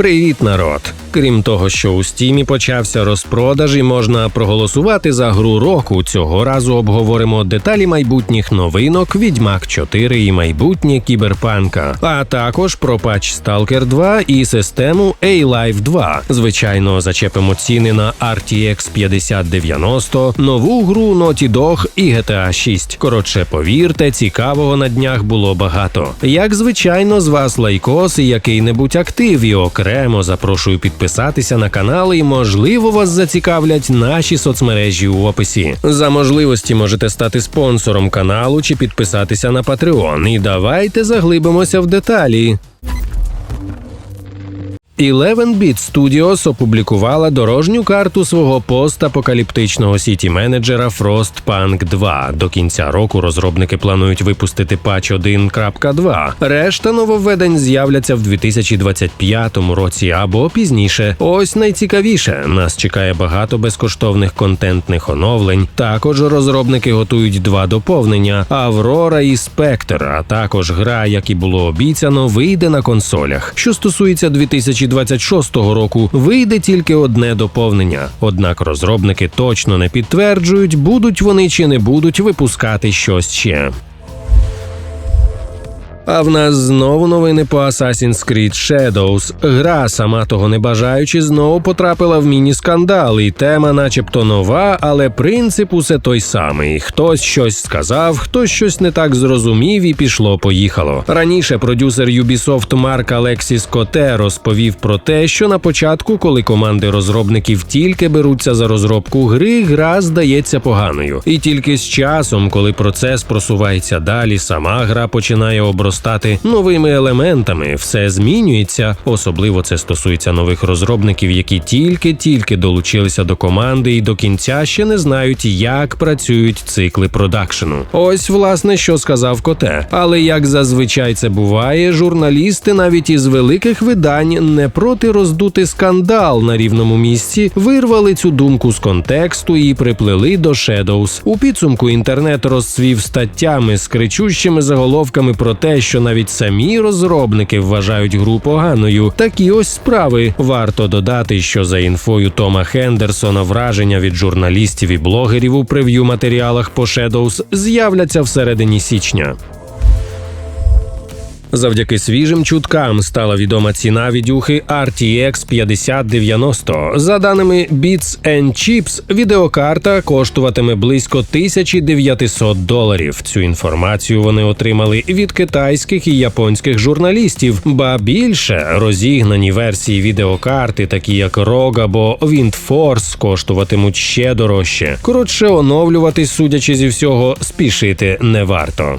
Привіт, народ! Крім того, що у стімі почався розпродаж і можна проголосувати за гру року. Цього разу обговоримо деталі майбутніх новинок Відьмак 4 і майбутнє кіберпанка, а також про патч Stalker 2 і систему A-Live 2. Звичайно, зачепимо ціни на RTX 5090, нову гру Naughty Dog і GTA 6. Коротше, повірте, цікавого на днях було багато. Як звичайно, з вас лайкос і який-небудь актив і окремо запрошую підписатися на канал і можливо вас зацікавлять наші соцмережі у описі. За можливості можете стати спонсором каналу чи підписатися на Patreon. І давайте заглибимося в деталі. 11-Bit Studios опублікувала дорожню карту свого постапокаліптичного сіті менеджера Frostpunk 2. До кінця року розробники планують випустити патч 1.2. Решта нововведень з'являться в 2025 році або пізніше. Ось найцікавіше. Нас чекає багато безкоштовних контентних оновлень. Також розробники готують два доповнення: Аврора і Спектр. А також гра, як і було обіцяно, вийде на консолях. Що стосується 2025 2026 року вийде тільки одне доповнення. Однак розробники точно не підтверджують, будуть вони чи не будуть випускати щось ще. А в нас знову новини по Assassin's Creed Shadows. Гра, сама того не бажаючи, знову потрапила в міні-скандал, і тема, начебто, нова, але принцип усе той самий. Хтось щось сказав, хтось щось не так зрозумів, і пішло-поїхало. Раніше продюсер Ubisoft Марк Алексіс Коте розповів про те, що на початку, коли команди розробників тільки беруться за розробку гри, гра здається поганою. І тільки з часом, коли процес просувається далі, сама гра починає стати новими елементами, все змінюється. Особливо це стосується нових розробників, які тільки-тільки долучилися до команди і до кінця ще не знають, як працюють цикли продакшену. Ось власне що сказав Коте. Але як зазвичай це буває, журналісти навіть із великих видань не проти роздути скандал на рівному місці, вирвали цю думку з контексту і приплели до Shadows. У підсумку інтернет розцвів статтями з кричущими заголовками про те, що навіть самі розробники вважають гру поганою. Такі ось справи. Варто додати, що за інфою Тома Хендерсона враження від журналістів і блогерів у прев'ю матеріалах по Shadows з'являться всередині січня. Завдяки свіжим чуткам стала відома ціна відюхи RTX 5090. За даними and Chips, відеокарта коштуватиме близько 1900 доларів. Цю інформацію вони отримали від китайських і японських журналістів, ба більше розігнані версії відеокарти, такі як ROG або WindForce, коштуватимуть ще дорожче. Коротше, оновлюватись, судячи зі всього, спішити не варто.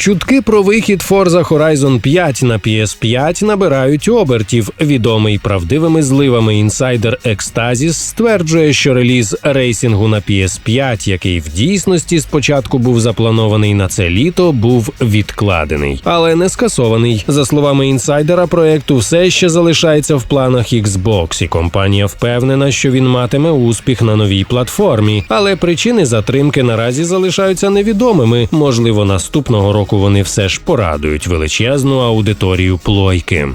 Чутки про вихід Forza Horizon 5 на PS5 набирають обертів. Відомий правдивими зливами інсайдер Ecstasis стверджує, що реліз рейсингу на PS5, який в дійсності спочатку був запланований на це літо, був відкладений, але не скасований. За словами інсайдера, проекту все ще залишається в планах Xbox, і компанія впевнена, що він матиме успіх на новій платформі, але причини затримки наразі залишаються невідомими. Можливо, наступного року вони все ж порадують величезну аудиторію плойки.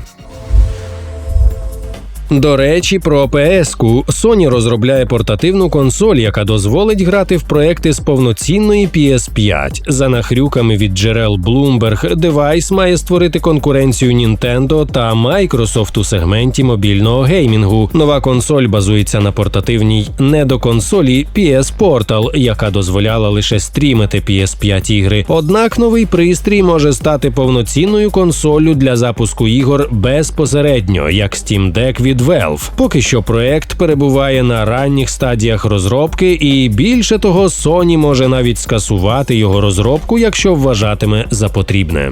До речі, про PS-ку. Sony розробляє портативну консоль, яка дозволить грати в проекти з повноцінної PS5. За нахрюками від джерел Bloomberg, девайс має створити конкуренцію Nintendo та Microsoft у сегменті мобільного геймінгу. Нова консоль базується на портативній недоконсолі PS Portal, яка дозволяла лише стрімити PS5 ігри. Однак новий пристрій може стати повноцінною консоллю для запуску ігор безпосередньо, як Steam Deck від Valve. Поки що проект перебуває на ранніх стадіях розробки, і більше того, Sony може навіть скасувати його розробку, якщо вважатиме за потрібне.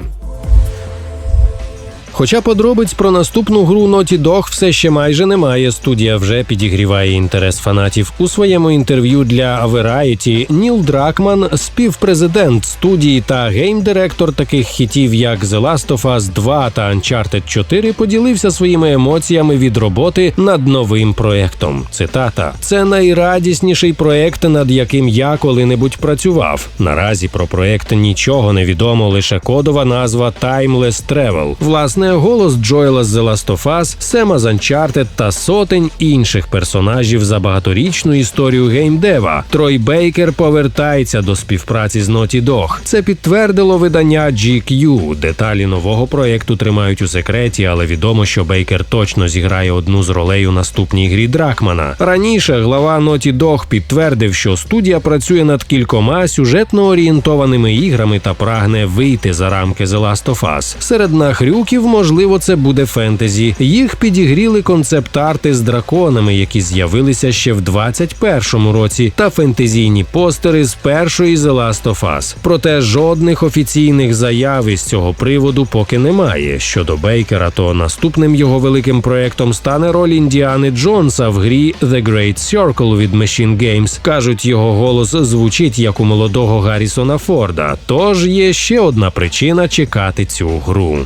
Хоча подробиць про наступну гру Naughty Dog все ще майже немає. Студія вже підігріває інтерес фанатів. У своєму інтерв'ю для Variety Ніл Дракман, співпрезидент студії та гейм-директор таких хітів, як The Last of Us 2 та Uncharted 4, поділився своїми емоціями від роботи над новим проектом. Цитата: це найрадісніший проект, над яким я коли-небудь працював. Наразі про проект нічого не відомо, лише кодова назва Timeless Travel. Власне голос Джоела з The Last of Us, Сема з Uncharted та сотень інших персонажів за багаторічну історію геймдева. Трой Бейкер повертається до співпраці з Naughty Dog. Це підтвердило видання GQ. Деталі нового проєкту тримають у секреті, але відомо, що Бейкер точно зіграє одну з ролей у наступній грі Дракмана. Раніше глава Naughty Dog підтвердив, що студія працює над кількома сюжетно орієнтованими іграми та прагне вийти за рамки The Last of Us. Серед нахрюків можливо, це буде фентезі. Їх підігріли концепт-арти з драконами, які з'явилися ще в 21-му році, та фентезійні постери з першої The Last of Us. Проте жодних офіційних заяв із цього приводу поки немає. Щодо Бейкера, то наступним його великим проектом стане роль Індіани Джонса в грі The Great Circle від Machine Games. кажуть, його голос звучить як у молодого Гаррісона Форда. Тож є ще одна причина чекати цю гру.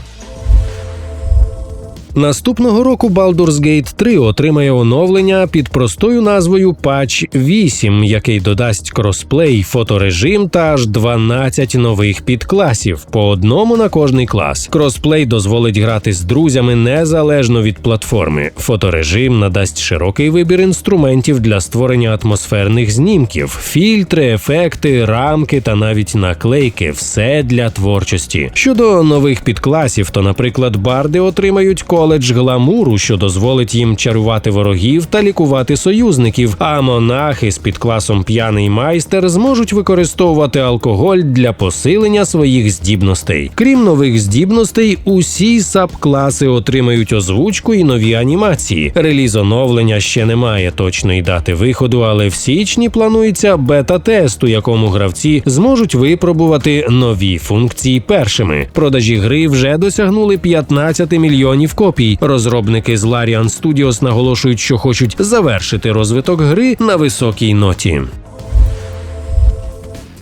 Наступного року Baldur's Gate 3 отримає оновлення під простою назвою Patch 8, який додасть кросплей, фоторежим та аж 12 нових підкласів по одному на кожний клас. Кросплей дозволить грати з друзями незалежно від платформи. Фоторежим надасть широкий вибір інструментів для створення атмосферних знімків, фільтри, ефекти, рамки та навіть наклейки все для творчості. Щодо нових підкласів, то, наприклад, барди отримають коледж гламуру, що дозволить їм чарувати ворогів та лікувати союзників. А монахи з підкласом п'яний майстер зможуть використовувати алкоголь для посилення своїх здібностей. Крім нових здібностей, усі саб-класи отримають озвучку і нові анімації. Реліз оновлення ще не має точної дати виходу, але в січні планується бета-тест, у якому гравці зможуть випробувати нові функції першими. Продажі гри вже досягнули 15 мільйонів копій. Розробники з Larian Studios наголошують, що хочуть завершити розвиток гри на високій ноті.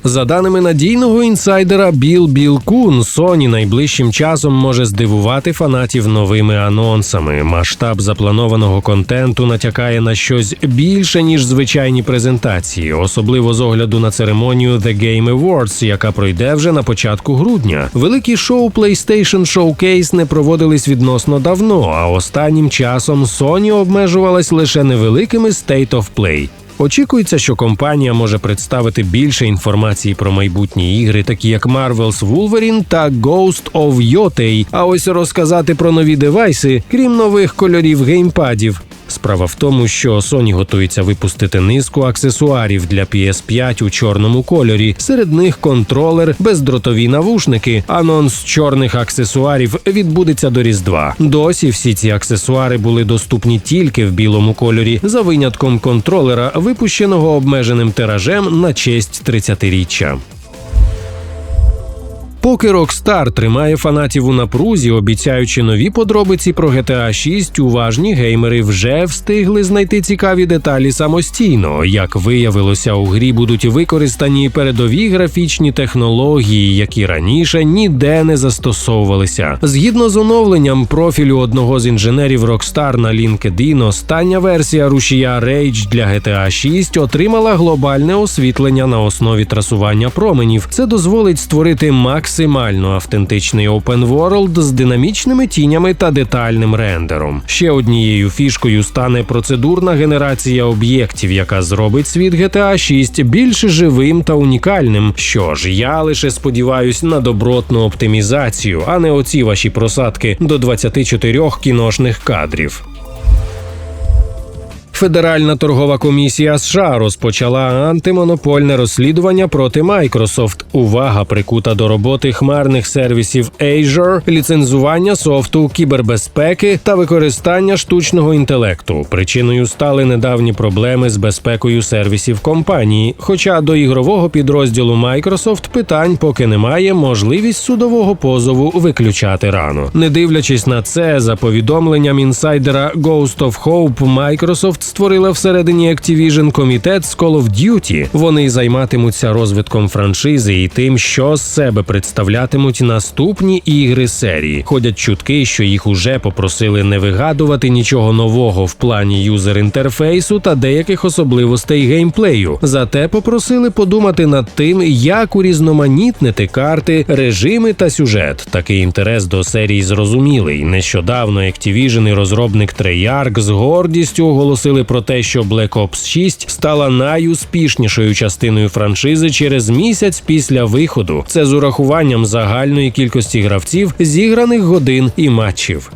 За даними надійного інсайдера Біл Білкун, Sony найближчим часом може здивувати фанатів новими анонсами. Масштаб запланованого контенту натякає на щось більше ніж звичайні презентації, особливо з огляду на церемонію The Game Awards, яка пройде вже на початку грудня. Великі шоу PlayStation Showcase не проводились відносно давно, а останнім часом Sony обмежувалась лише невеликими State of Play. Очікується, що компанія може представити більше інформації про майбутні ігри, такі як Marvel's Wolverine та Ghost of Yotei, А ось розказати про нові девайси, крім нових кольорів геймпадів. Справа в тому, що Sony готується випустити низку аксесуарів для PS5 у чорному кольорі. Серед них контролер, бездротові навушники. Анонс чорних аксесуарів відбудеться до Різдва. Досі всі ці аксесуари були доступні тільки в білому кольорі, за винятком контролера, випущеного обмеженим тиражем на честь 30-річчя. Поки Rockstar тримає фанатів у напрузі, обіцяючи нові подробиці про GTA 6, уважні геймери вже встигли знайти цікаві деталі самостійно. Як виявилося, у грі будуть використані передові графічні технології, які раніше ніде не застосовувалися. Згідно з оновленням профілю одного з інженерів Rockstar на LinkedIn, остання версія рушія Rage для GTA 6 отримала глобальне освітлення на основі трасування променів. Це дозволить створити максимально автентичний open world з динамічними тінями та детальним рендером. Ще однією фішкою стане процедурна генерація об'єктів, яка зробить світ GTA 6 більш живим та унікальним. Що ж, я лише сподіваюсь на добротну оптимізацію, а не оці ваші просадки до 24 кіношних кадрів. Федеральна торгова комісія США розпочала антимонопольне розслідування проти Microsoft. Увага прикута до роботи хмарних сервісів Azure, ліцензування софту, кібербезпеки та використання штучного інтелекту. Причиною стали недавні проблеми з безпекою сервісів компанії. Хоча до ігрового підрозділу Microsoft питань поки немає, можливість судового позову виключати рано. Не дивлячись на це, за повідомленням інсайдера Ghost of Hope, Microsoft створила всередині Activision комітет з Call of Duty. Вони займатимуться розвитком франшизи і тим, що з себе представлятимуть наступні ігри серії. Ходять чутки, що їх уже попросили не вигадувати нічого нового в плані юзер інтерфейсу та деяких особливостей геймплею. Зате попросили подумати над тим, як урізноманітнити карти, режими та сюжет. Такий інтерес до серії зрозумілий. Нещодавно Activision і розробник Treyarch з гордістю оголосили про те, що Black Ops 6 стала найуспішнішою частиною франшизи через місяць після виходу. Це з урахуванням загальної кількості гравців, зіграних годин і матчів.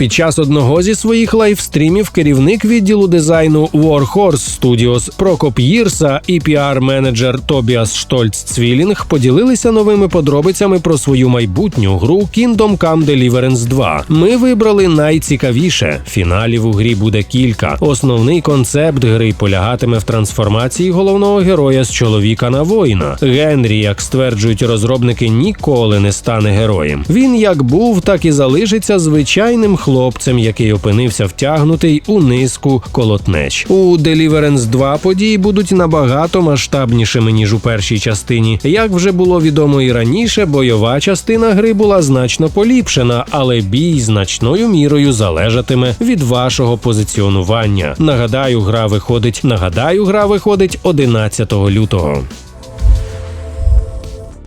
Під час одного зі своїх лайвстрімів керівник відділу дизайну Warhorse Studios Прокоп Їрса і піар-менеджер Тобіас Штольц Цвілінг поділилися новими подробицями про свою майбутню гру Kingdom Come Deliverance 2. Ми вибрали найцікавіше. Фіналів у грі буде кілька. Основний концепт гри полягатиме в трансформації головного героя з чоловіка на воїна. Генрі, як стверджують розробники, ніколи не стане героєм. Він як був, так і залишиться звичайним хлопцем, який опинився втягнутий у низку колотнеч. У Deliverance 2 події будуть набагато масштабнішими ніж у першій частині. Як вже було відомо і раніше, бойова частина гри була значно поліпшена, але бій значною мірою залежатиме від вашого позиціонування. Нагадаю, гра виходить. Нагадаю, гра виходить 11 лютого.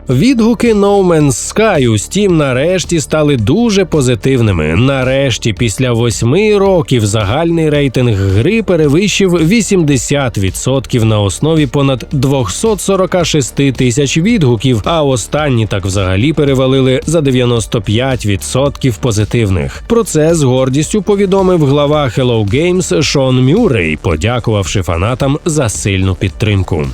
Відгуки No Man's Sky у Steam нарешті стали дуже позитивними. Нарешті, після восьми років, загальний рейтинг гри перевищив 80% на основі понад 246 тисяч відгуків. А останні так взагалі перевалили за 95% позитивних. Про це з гордістю повідомив глава Hello Games Шон Мюррей, подякувавши фанатам за сильну підтримку.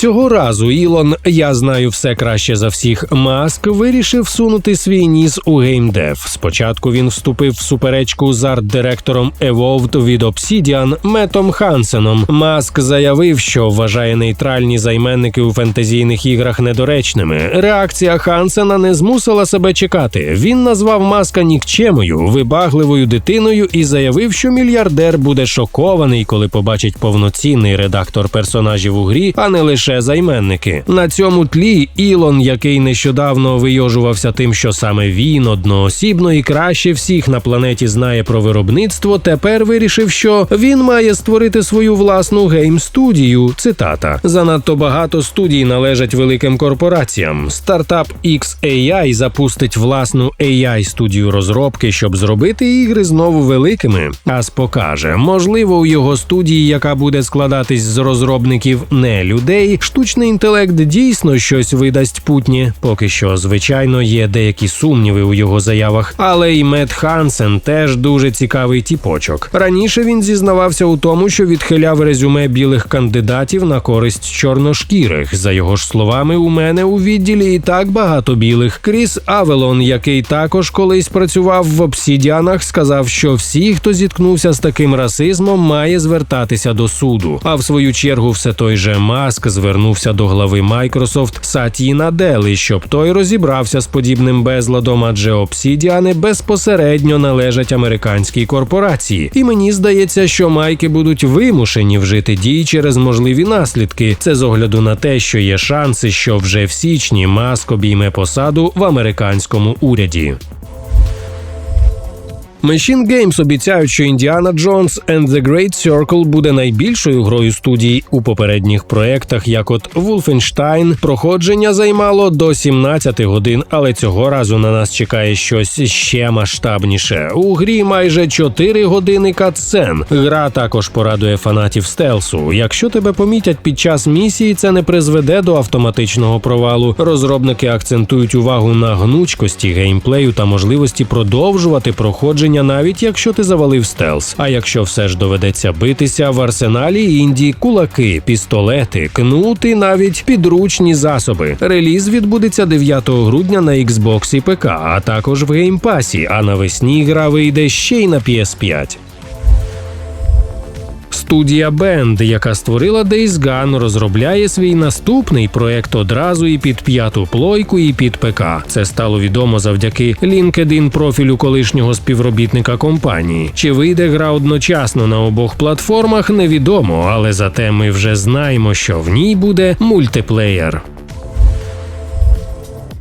Цього разу Ілон, я знаю все краще за всіх. Маск вирішив сунути свій ніс у геймдев. Спочатку він вступив в суперечку з арт-директором Evolved від Obsidian Метом Хансеном. Маск заявив, що вважає нейтральні займенники у фентезійних іграх недоречними. Реакція Хансена не змусила себе чекати. Він назвав маска нікчемою, вибагливою дитиною і заявив, що мільярдер буде шокований, коли побачить повноцінний редактор персонажів у грі, а не лише лише займенники. На цьому тлі Ілон, який нещодавно вийожувався тим, що саме він одноосібно і краще всіх на планеті знає про виробництво, тепер вирішив, що він має створити свою власну гейм-студію. Цитата: занадто багато студій належать великим корпораціям. Стартап XAI запустить власну ai студію розробки, щоб зробити ігри знову великими. Ас покаже, можливо, у його студії, яка буде складатись з розробників не людей, штучний інтелект дійсно щось видасть путнє. Поки що, звичайно, є деякі сумніви у його заявах, але й Мет Хансен теж дуже цікавий тіпочок. Раніше він зізнавався у тому, що відхиляв резюме білих кандидатів на користь чорношкірих. За його ж словами, у мене у відділі і так багато білих. Кріс Авелон, який також колись працював в обсідіанах, сказав, що всі, хто зіткнувся з таким расизмом, має звертатися до суду. А в свою чергу, все той же маск звернувся звернувся до глави Microsoft Сатії Наделі, щоб той розібрався з подібним безладом, адже обсідіани безпосередньо належать американській корпорації. І мені здається, що майки будуть вимушені вжити дій через можливі наслідки. Це з огляду на те, що є шанси, що вже в січні маск обійме посаду в американському уряді. Machine Games обіцяють, що Indiana Jones and the Great Circle буде найбільшою грою студії у попередніх проектах, як от Wolfenstein. Проходження займало до 17 годин, але цього разу на нас чекає щось ще масштабніше. У грі майже 4 години катсцен. Гра також порадує фанатів стелсу. Якщо тебе помітять під час місії, це не призведе до автоматичного провалу. Розробники акцентують увагу на гнучкості геймплею та можливості продовжувати проходження навіть якщо ти завалив стелс. А якщо все ж доведеться битися в арсеналі Індії, кулаки, пістолети, кнути, навіть підручні засоби. Реліз відбудеться 9 грудня на Xbox і ПК, а також в геймпасі. А навесні гра вийде ще й на PS5. Студія бенд, яка створила Days Gone, розробляє свій наступний проект одразу і під п'яту плойку, і під ПК. Це стало відомо завдяки LinkedIn профілю колишнього співробітника компанії. Чи вийде гра одночасно на обох платформах, невідомо, але зате ми вже знаємо, що в ній буде мультиплеєр.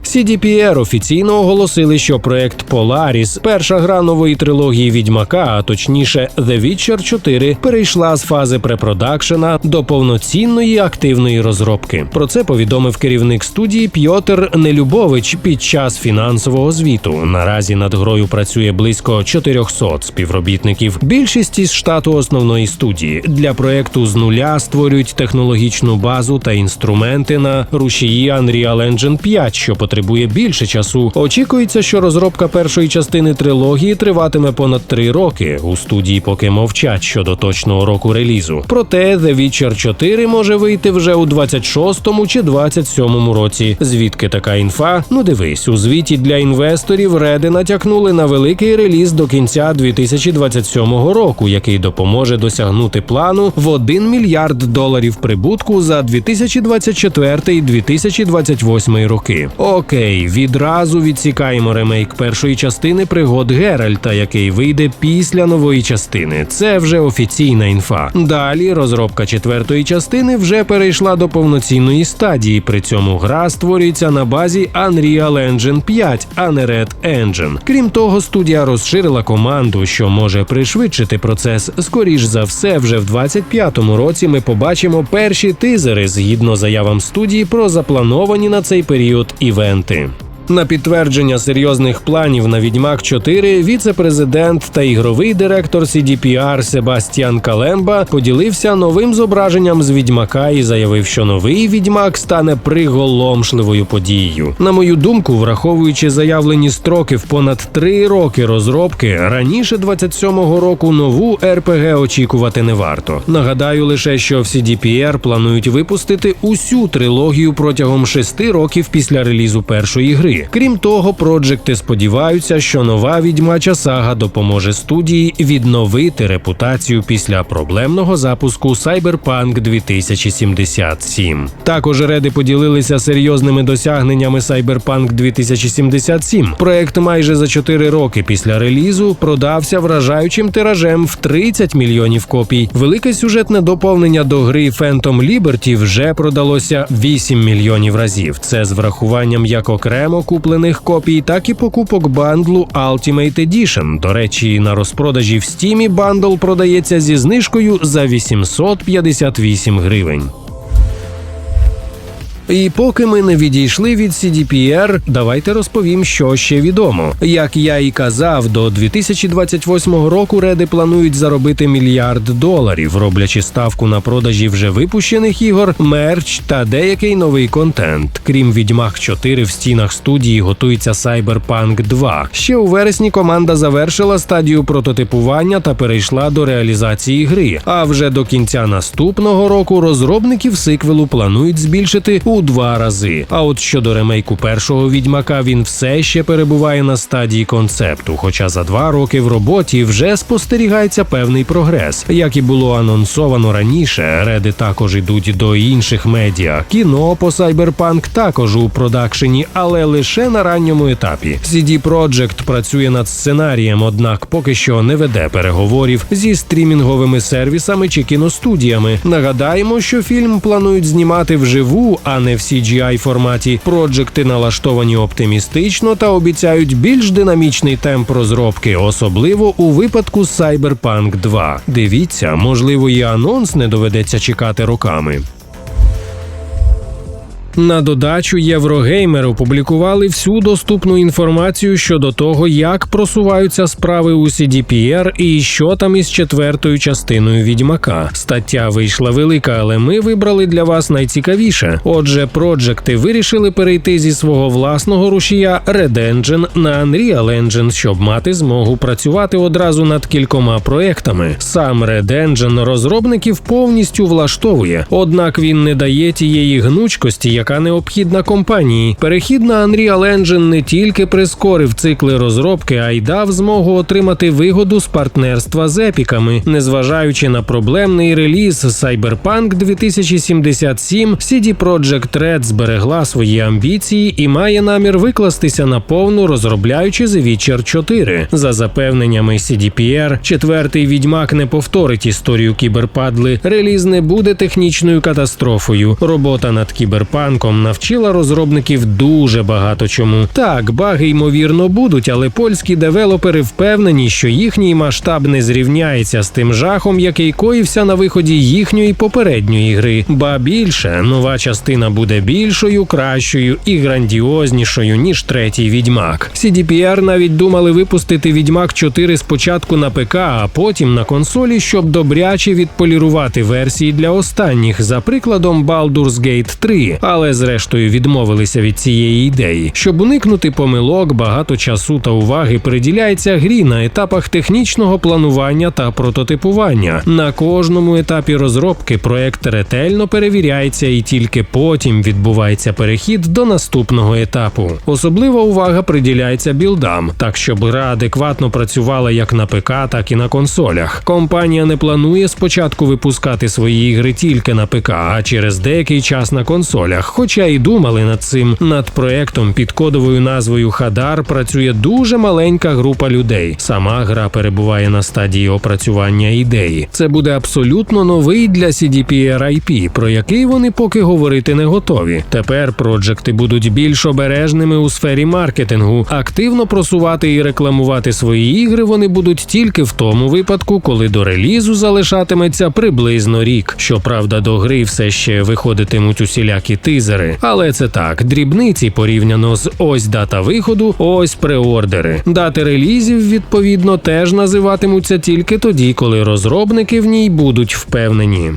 CDPR офіційно оголосили, що проект Polaris, перша гра нової трилогії Відьмака, а точніше The Witcher 4, перейшла з фази препродакшена до повноцінної активної розробки. Про це повідомив керівник студії Пьотер Нелюбович під час фінансового звіту. Наразі над грою працює близько 400 співробітників. Більшість із штату основної студії для проекту з нуля створюють технологічну базу та інструменти на рушії Unreal Engine 5, що потрібно потребує більше часу. Очікується, що розробка першої частини трилогії триватиме понад три роки. У студії поки мовчать щодо точного року релізу. Проте The Witcher 4 може вийти вже у 26-му чи 27-му році. Звідки така інфа? Ну дивись, у звіті для інвесторів Реди натякнули на великий реліз до кінця 2027 року, який допоможе досягнути плану в 1 мільярд доларів прибутку за 2024-2028 роки. Окей, відразу відсікаємо ремейк першої частини пригод Геральта, який вийде після нової частини. Це вже офіційна інфа. Далі розробка четвертої частини вже перейшла до повноцінної стадії. При цьому гра створюється на базі Unreal Engine 5, а не Red Engine. Крім того, студія розширила команду, що може пришвидшити процес. Скоріш за все, вже в 25-му році ми побачимо перші тизери згідно заявам студії про заплановані на цей період івенти. Alicante. На підтвердження серйозних планів на Відьмак 4 віце-президент та ігровий директор CDPR Себастьян Калемба поділився новим зображенням з відьмака і заявив, що новий відьмак стане приголомшливою подією. На мою думку, враховуючи заявлені строки в понад три роки розробки, раніше 27-го року нову РПГ очікувати не варто. Нагадаю лише, що в CDPR планують випустити усю трилогію протягом шести років після релізу першої гри. Крім того, проджекти сподіваються, що нова відьмача сага допоможе студії відновити репутацію після проблемного запуску Cyberpunk 2077. Також реди поділилися серйозними досягненнями Cyberpunk 2077. Проект майже за 4 роки після релізу продався вражаючим тиражем в 30 мільйонів копій. Велике сюжетне доповнення до гри Phantom Liberty вже продалося 8 мільйонів разів. Це з врахуванням як окремо куплених копій, так і покупок бандлу Ultimate Edition. До речі, на розпродажі в стімі бандл продається зі знижкою за 858 гривень. І поки ми не відійшли від CDPR, давайте розповім, що ще відомо. Як я і казав, до 2028 року реди планують заробити мільярд доларів, роблячи ставку на продажі вже випущених ігор, мерч та деякий новий контент. Крім Відьмак 4 в стінах студії готується Cyberpunk 2. Ще у вересні команда завершила стадію прототипування та перейшла до реалізації гри. А вже до кінця наступного року розробників сиквелу планують збільшити у у два рази. А от щодо ремейку першого відьмака, він все ще перебуває на стадії концепту. Хоча за два роки в роботі вже спостерігається певний прогрес. Як і було анонсовано раніше, реди також ідуть до інших медіа. Кіно по Cyberpunk також у продакшені, але лише на ранньому етапі. CD Projekt працює над сценарієм, однак поки що не веде переговорів зі стрімінговими сервісами чи кіностудіями. Нагадаємо, що фільм планують знімати вживу, а не в CGI форматі. Проджекти налаштовані оптимістично та обіцяють більш динамічний темп розробки, особливо у випадку Cyberpunk 2. Дивіться, можливо, і анонс не доведеться чекати роками. На додачу Єврогеймер опублікували всю доступну інформацію щодо того, як просуваються справи у CDPR і що там із четвертою частиною відьмака. Стаття вийшла велика, але ми вибрали для вас найцікавіше. Отже, проджекти вирішили перейти зі свого власного рушія Red Engine на Unreal Engine, щоб мати змогу працювати одразу над кількома проектами. Сам Red Engine розробників повністю влаштовує, однак він не дає тієї гнучкості, яка необхідна компанії. Перехід на Unreal Engine не тільки прискорив цикли розробки, а й дав змогу отримати вигоду з партнерства з епіками. Незважаючи на проблемний реліз Cyberpunk 2077, CD Projekt Red зберегла свої амбіції і має намір викластися на повну, розробляючи The Witcher 4. За запевненнями CDPR, четвертий відьмак не повторить історію кіберпадли. Реліз не буде технічною катастрофою. Робота над кіберпанком навчила розробників дуже багато чому. Так, баги ймовірно будуть, але польські девелопери впевнені, що їхній масштаб не зрівняється з тим жахом, який коївся на виході їхньої попередньої гри. Ба більше нова частина буде більшою, кращою і грандіознішою ніж третій відьмак. CDPR навіть думали випустити відьмак 4 спочатку на ПК, а потім на консолі, щоб добряче відполірувати версії для останніх, за прикладом Baldur's Gate 3, але зрештою відмовилися від цієї ідеї. Щоб уникнути помилок, багато часу та уваги приділяється грі на етапах технічного планування та прототипування. На кожному етапі розробки проект ретельно перевіряється і тільки потім відбувається перехід до наступного етапу. Особлива увага приділяється білдам, так щоб гра адекватно працювала як на ПК, так і на консолях. Компанія не планує спочатку випускати свої ігри тільки на ПК, а через деякий час на консолях. Хоча і думали над цим. Над проектом під кодовою назвою Хадар працює дуже маленька група людей. Сама гра перебуває на стадії опрацювання ідеї. Це буде абсолютно новий для CDPR IP, про який вони поки говорити не готові. Тепер проджекти будуть більш обережними у сфері маркетингу. Активно просувати і рекламувати свої ігри вони будуть тільки в тому випадку, коли до релізу залишатиметься приблизно рік. Щоправда, до гри все ще виходитимуть усілякі тизери. Але це так, дрібниці порівняно з ось дата виходу, ось преордери. Дати релізів, відповідно, теж називатимуться тільки тоді, коли розробники в ній будуть впевнені.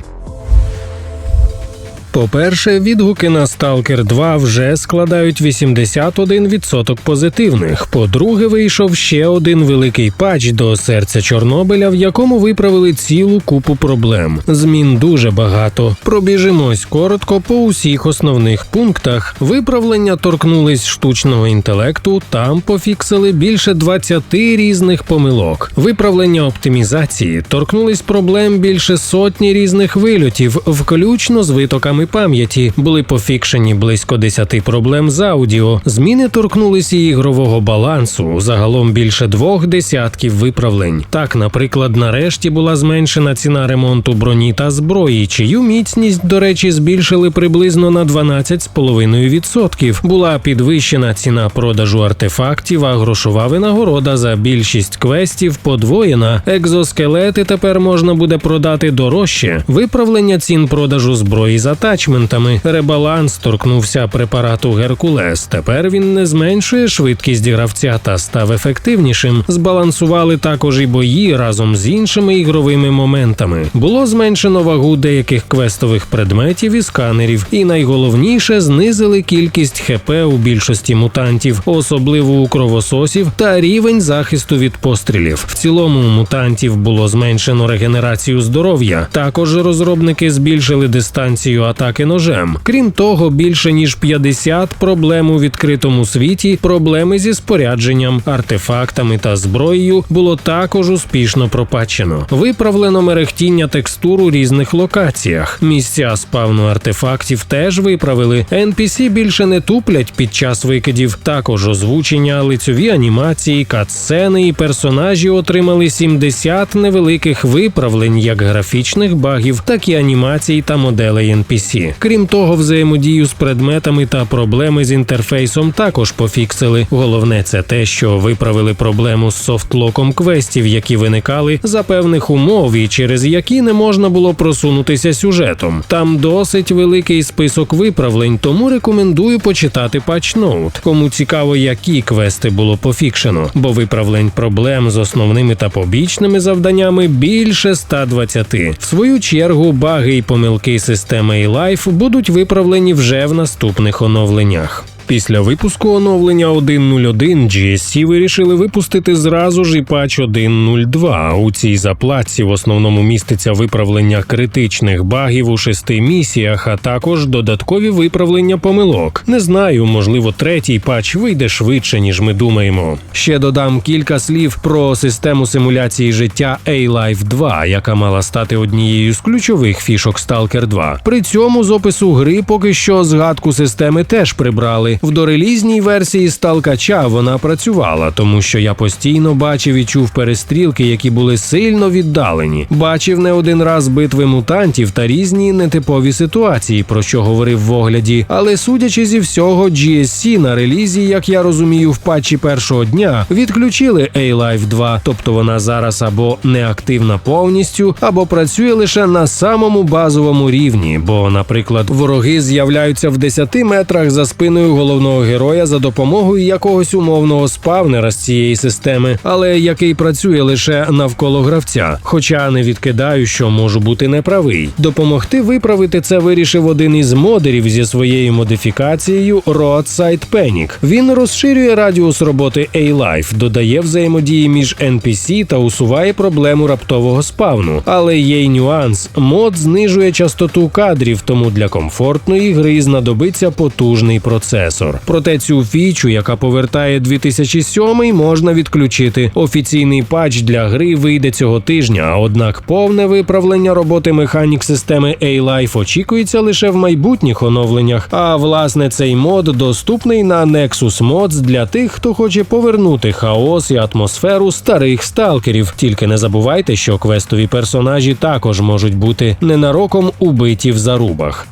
По-перше, відгуки на Stalker 2 вже складають 81% позитивних. По-друге, вийшов ще один великий патч до серця Чорнобиля, в якому виправили цілу купу проблем. Змін дуже багато. Пробіжимось коротко по усіх основних пунктах. Виправлення торкнулись штучного інтелекту, там пофіксили більше 20 різних помилок. Виправлення оптимізації торкнулись проблем більше сотні різних вильотів, включно з витоками пам'яті. Були пофікшені близько 10 проблем з аудіо. Зміни торкнулись і ігрового балансу. Загалом більше двох десятків виправлень. Так, наприклад, нарешті була зменшена ціна ремонту броні та зброї, чию міцність, до речі, збільшили приблизно на 12,5%. Була підвищена ціна продажу артефактів, а грошова винагорода за більшість квестів подвоєна. Екзоскелети тепер можна буде продати дорожче. Виправлення цін продажу зброї за атачментами. Ребаланс торкнувся препарату Геркулес. Тепер він не зменшує швидкість гравця та став ефективнішим. Збалансували також і бої разом з іншими ігровими моментами. Було зменшено вагу деяких квестових предметів і сканерів, і найголовніше знизили кількість ХП у більшості мутантів, особливо у кровососів, та рівень захисту від пострілів. В цілому у мутантів було зменшено регенерацію здоров'я. Також розробники збільшили дистанцію атаки атаки ножем. Крім того, більше ніж 50 проблем у відкритому світі, проблеми зі спорядженням, артефактами та зброєю було також успішно пропачено. Виправлено мерехтіння текстур у різних локаціях. Місця спавну артефактів теж виправили. NPC більше не туплять під час викидів. Також озвучення, лицьові анімації, катсцени і персонажі отримали 70 невеликих виправлень, як графічних багів, так і анімацій та моделей NPC. Крім того, взаємодію з предметами та проблеми з інтерфейсом також пофіксили. Головне це те, що виправили проблему з софтлоком квестів, які виникали за певних умов і через які не можна було просунутися сюжетом. Там досить великий список виправлень, тому рекомендую почитати патчноут. Кому цікаво, які квести було пофікшено, бо виправлень проблем з основними та побічними завданнями більше 120. В свою чергу баги і помилки системи eLife будуть виправлені вже в наступних оновленнях. Після випуску оновлення 1.01 GSC вирішили випустити зразу ж і патч 1.02. У цій заплатці в основному міститься виправлення критичних багів у шести місіях, а також додаткові виправлення помилок. Не знаю, можливо, третій патч вийде швидше, ніж ми думаємо. Ще додам кілька слів про систему симуляції життя A-Life 2, яка мала стати однією з ключових фішок Stalker 2. При цьому з опису гри поки що згадку системи теж прибрали. В дорелізній версії сталкача вона працювала, тому що я постійно бачив і чув перестрілки, які були сильно віддалені. Бачив не один раз битви мутантів та різні нетипові ситуації, про що говорив в огляді. Але судячи зі всього, GSC на релізі, як я розумію, в патчі першого дня відключили A-Life 2, тобто вона зараз або не активна повністю, або працює лише на самому базовому рівні. Бо, наприклад, вороги з'являються в 10 метрах за спиною головного героя за допомогою якогось умовного спавнера з цієї системи, але який працює лише навколо гравця. Хоча не відкидаю, що можу бути неправий. Допомогти виправити це вирішив один із модерів зі своєю модифікацією Roadside Panic. Він розширює радіус роботи A-Life, додає взаємодії між NPC та усуває проблему раптового спавну. Але є й нюанс: мод знижує частоту кадрів, тому для комфортної гри знадобиться потужний процесор. Проте цю фічу, яка повертає 2007, можна відключити. Офіційний патч для гри вийде цього тижня. Однак повне виправлення роботи механік системи A-Life очікується лише в майбутніх оновленнях. А власне цей мод доступний на Nexus Mods для тих, хто хоче повернути хаос і атмосферу старих сталкерів. Тільки не забувайте, що квестові персонажі також можуть бути ненароком убиті в зарубах.